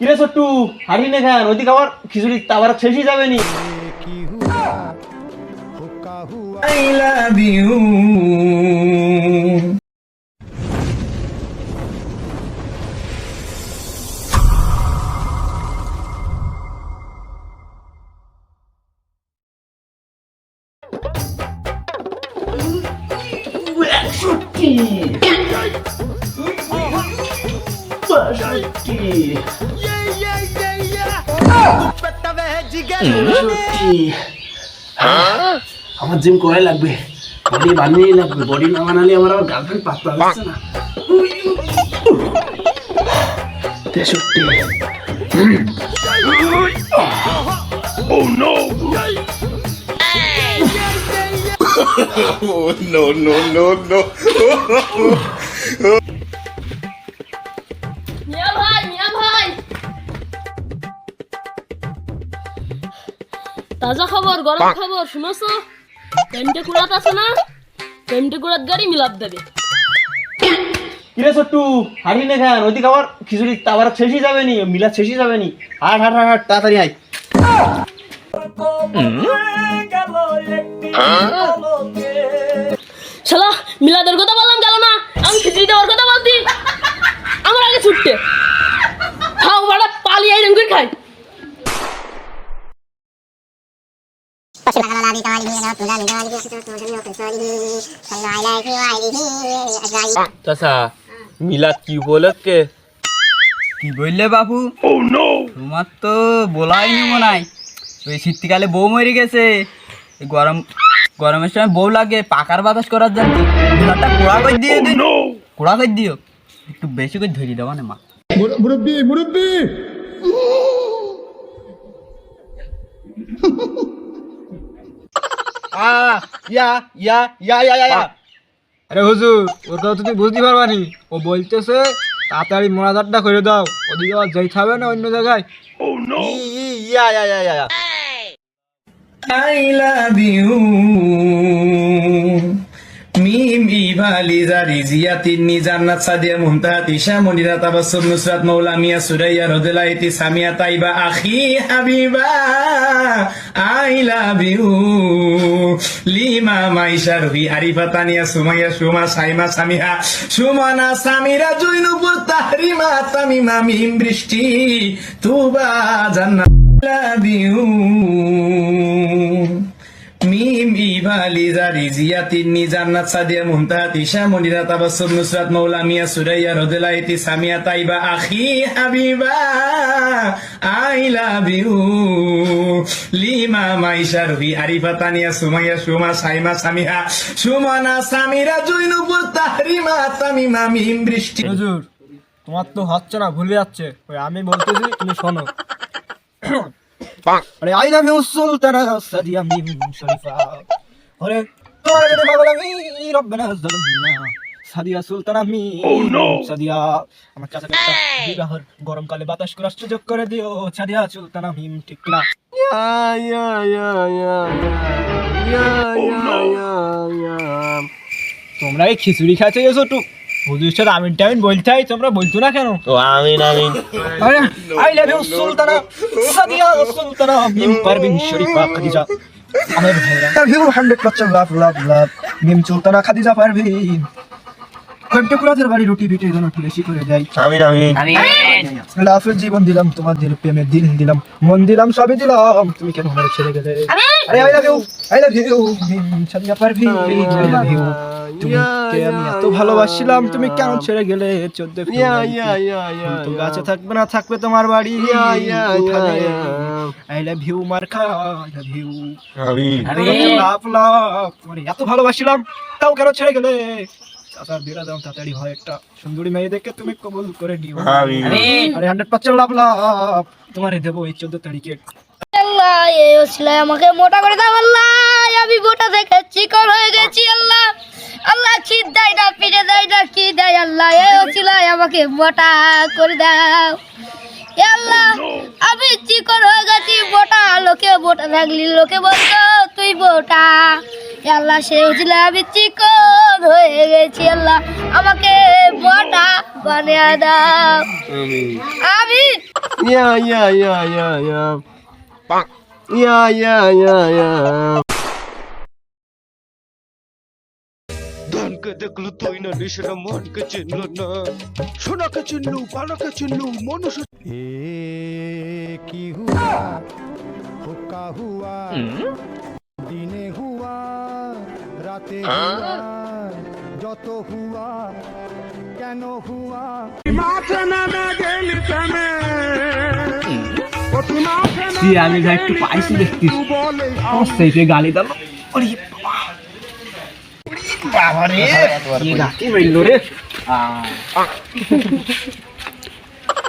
কিরে ছোট্টু হারি নে খান ওইদিকে আবার খিচুড়ি আবার শেষই যাবে নি you. আমার জিম করাই লাগবে। বডি বানিয়েই লাগবে। বডি না বানালে আমার আবার গার্লফ্রেন্ড পাত্তা পাচ্ছে না। তেষট্টি। মিয়া তাজা খবর গরম খবর শুনছো? কুড়াত আছে না? টেন্টে কুড়াত গাড়ি মিলাপ দেবে। কিরে ছোট্টু হারি নে খান আবার খিচুড়ি আবার শেষই যাবে নি মিলা শেষই যাবে নি। হাট হাট হাট হাট তাড়াতাড়ি আয়। শালা মিলাদের কথা বললাম গেল না? আমি খিচুড়ি দেওয়ার কথা বলতি আমার আগে ছুটতে। খাও বাড়া পালিয়ে আইরন করে খাই। মিলাদ কি উপলক্ষে? কি বললে বাবু তোমার তো বলাই মনে হয় ওই শীতকালে বউ মরে গেছে। গরম গরমের সময় বউ লাগে পাকার বাতাস করার জন্য। মিলারটা কোড়া করে দিয়ে দিও কোড়া করে দিও। একটু বেশি করে ধরিয়ে দেওয়া না মা। ইয়া ইয়া ইয়া ইয়া ইয়া আরে হুজুর কথা তো তুমি বুঝতে পারবা নি ও বলতেছে তাড়াতাড়ি মোনাজাতটা করে দাও। ওদিকে আবার যাইতে হবে না অন্য জায়গায়? ইয়া yeah yeah yeah I love you. মিম ইভালি জারি জিয়াতিন্নি জান্নাত সাদিয়া মুমতাহাত ইশা মনিরা তাবাসসুম নুসরাত মৌলা মিয়া Suraiya রদলাইতি Samia Taiba Akhi Habiba. I love you Lima Maisha Ruhi Arifa Tania Sumaiya Suma Saima Samiha Sumana Samira জুইনুপুর Tahrima Tamima Mim Brishti Tuba Jannat love you. Lima Maisha Arifa Tania Sumaiya Suma Saima Samiha Sumona Samira Tahrima Tamima Mim Brishti. হুজুর তোমার তো হচ্ছে না ভুলে যাচ্ছে। ওই আমি বলতেছি তুমি শোনো। আরে I love you Sultana Sadia Mim Sharifa. রব্বানা সাদিয়া সুলতানা সাদিয়া আমার চাচাকে বিবাহর গরমকালে বাতাস করার সুযোগ করে দিও সাদিয়া সুলতানা মিম ঠিক না। তোমরা এই খিচুড়ি খাইতে গেছো একটু হুজুর সাথে আমিন টামিন বলতে তোমরা বলতো না কেন? ও আমিন আমিন। I love you Sultana. Sadia Sultana Mim Parvin Sharifa Khadija. আমার ভাইরা love you 100% love love love Mim Sultana Khadija Parvin কয়েকটা বাড়ি রুটি পিঠে যেন বেশি করে দেয় আমিন আমিন লাফের জীবন দিলাম তোমাদের দিল দিলাম মন দিলাম সবই দিলাম তুমি কেন আমার ছেড়ে গেলে আরে I love you I love you Sadia Parvin I love you তুমি আমি এত ভালোবাসছিলাম তুমি কেন ছেড়ে গেলে চোদ্দ তো গাছে থাকবে না থাকবে তোমার বাড়ি আই লাভ ইউ মার্কা I love you love love মানে এত ভালোবাসছিলাম তাও কেন ছেড়ে গেলে? চাচার বিরা দাম তাড়াতাড়ি হয় একটা সুন্দরী মেয়ে দেখে তুমি কবুল করে নিও। আরে হান্ড্রেড পার্সেন্ট লাভ লাভ তোমারে দেবো এই চোদ্দ তারিখে। আল্লাহ এই ওসিলায় আমাকে মোটা করে দাও আল্লাহ। আমি মোটা দেখে চিকন হয়ে গেছি আল্লাহ। আল্লাহ খিদ দেয় না পিঠে দেয় না কি দেয় আল্লাহ। এই ওসিলায় আমাকে মোটা করে দাও। আল্লাহ আমি চিকন হয়ে গেছি মোটা লোকে মোটা থাকলি লোকে বলতো তুই এ আল্লাহ সে হচ্ছিল আমি চিকন হয়ে গেছি আল্লাহ আমাকে মোটা বানিয়ে দাও। আমি ইয়া yeah yeah yeah yeah. Yeah yeah yeah ইয়া। ধনকে দেখল তুই না নিশরা মনকে চিনল না। সোনাকে চিনলু পানাকে চিনলু মনুষ্য ए की हुआ हुक्का हुआ দিনে হুয়া রাতে হ্যাঁ? হুয়া? যত হুয়া কেন হুয়া? মাথা না গেলি তুমি আমি ভাই একটু পাইছি দেখতিস সেইটে গালি দাম ওরে বাবা। রে কি গাতি মেললো রে? আ